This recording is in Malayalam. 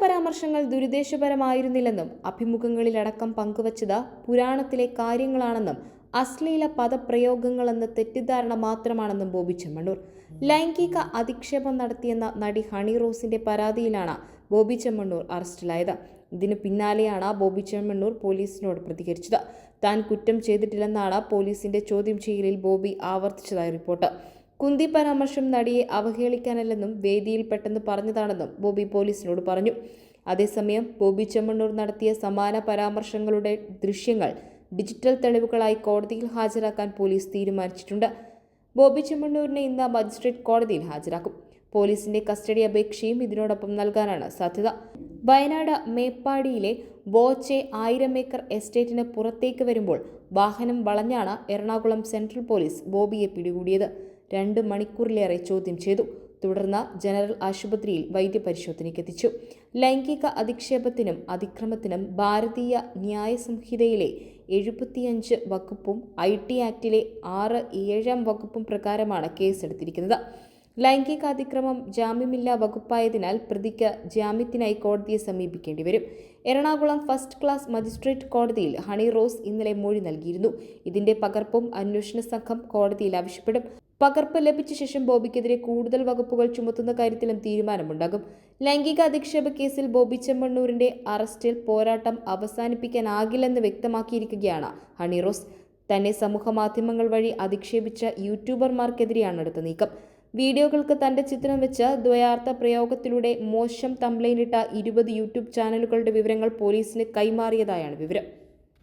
പരാമർശങ്ങൾ ദുരുദ്ദേശപരമായിരുന്നില്ലെന്നും അഭിമുഖങ്ങളിലടക്കം പങ്കുവച്ചത് പുരാണത്തിലെ കാര്യങ്ങളാണെന്നും അശ്ലീല പദപ്രയോഗങ്ങളെന്ന തെറ്റിദ്ധാരണ മാത്രമാണെന്നും ബോബി ചെമ്മണ്ണൂർ. ലൈംഗിക അധിക്ഷേപം നടത്തിയെന്ന നടി ഹണി റോസിന്റെ പരാതിയിലാണ് ബോബി ചെമ്മണ്ണൂർ അറസ്റ്റിലായത്. ഇതിന് പിന്നാലെയാണ് ബോബി ചെമ്മണ്ണൂർ പോലീസിനോട് പ്രതികരിച്ചത്. താൻ കുറ്റം ചെയ്തിട്ടില്ലെന്നാണ് പോലീസിന്റെ ചോദ്യം ചെയ്യലിൽ ബോബി ആവർത്തിച്ചതായി റിപ്പോർട്ട്. കുന്തി പരാമർശം നടിയെ അവഹേളിക്കാനല്ലെന്നും വേദിയിൽ പെട്ടെന്ന് പറഞ്ഞതാണെന്നും ബോബി പോലീസിനോട് പറഞ്ഞു. അതേസമയം ബോബി ചെമ്മണ്ണൂർ നടത്തിയ സമാന പരാമർശങ്ങളുടെ ദൃശ്യങ്ങൾ ഡിജിറ്റൽ തെളിവുകളായി കോടതിയിൽ ഹാജരാക്കാൻ പോലീസ് തീരുമാനിച്ചിട്ടുണ്ട്. ബോബി ചെമ്മണ്ണൂരിനെ ഇന്ന് മജിസ്ട്രേറ്റ് കോടതിയിൽ ഹാജരാക്കും. പോലീസിന്റെ കസ്റ്റഡി അപേക്ഷയും ഇതിനോടൊപ്പം നൽകാനാണ് സാധ്യത. വയനാട് മേപ്പാടിയിലെ ബോച്ചെ ആയിരം ഏക്കർ എസ്റ്റേറ്റിന് പുറത്തേക്ക് വരുമ്പോൾ വാഹനം വളഞ്ഞാണ് എറണാകുളം സെൻട്രൽ പോലീസ് ബോബിയെ പിടികൂടിയത്. രണ്ട് മണിക്കൂറിലേറെ ചോദ്യം ചെയ്തു. തുടർന്ന് ജനറൽ ആശുപത്രിയിൽ വൈദ്യപരിശോധനയ്ക്ക് എത്തിച്ചു ലൈംഗിക അധിക്ഷേപത്തിനും അതിക്രമത്തിനും ഭാരതീയ ന്യായ സംഹിതയിലെ എഴുപത്തിയഞ്ച് വകുപ്പും ഐ ടി ആക്ടിലെ ആറ് ഏഴാം വകുപ്പും പ്രകാരമാണ് കേസെടുത്തിരിക്കുന്നത്. ലൈംഗിക അതിക്രമം ജാമ്യമില്ലാ വകുപ്പായതിനാൽ പ്രതിക്ക് ജാമ്യത്തിനായി കോടതിയെ സമീപിക്കേണ്ടി വരും. എറണാകുളം ഫസ്റ്റ് ക്ലാസ് മജിസ്ട്രേറ്റ് കോടതിയിൽ ഹണി റോസ് ഇന്നലെ മൊഴി നൽകിയിരുന്നു. ഇതിന്റെ പകർപ്പും അന്വേഷണ സംഘം കോടതിയിൽ ആവശ്യപ്പെടും. പകർപ്പ് ലഭിച്ച ശേഷം ബോബിക്കെതിരെ കൂടുതൽ വകുപ്പുകൾ ചുമത്തുന്ന കാര്യത്തിലും തീരുമാനമുണ്ടാകും. ലൈംഗിക അധിക്ഷേപ കേസിൽ ബോബി ചെമ്മണ്ണൂരിന്റെ അറസ്റ്റിൽ പോരാട്ടം അവസാനിപ്പിക്കാനാകില്ലെന്ന് വ്യക്തമാക്കിയിരിക്കുകയാണ് ഹണിറോസ് തന്നെ സമൂഹ മാധ്യമങ്ങൾ വഴി അധിക്ഷേപിച്ച യൂട്യൂബർമാർക്കെതിരെയാണ് അടുത്ത നീക്കം. വീഡിയോകൾക്ക് തന്റെ ചിത്രം വെച്ച് ദ്വയാർത്ഥ പ്രയോഗത്തിലൂടെ മോശം തംബ്ലൈനിട്ട ഇരുപത് യൂട്യൂബ് ചാനലുകളുടെ വിവരങ്ങൾ പോലീസിന് കൈമാറിയതായാണ് വിവരം.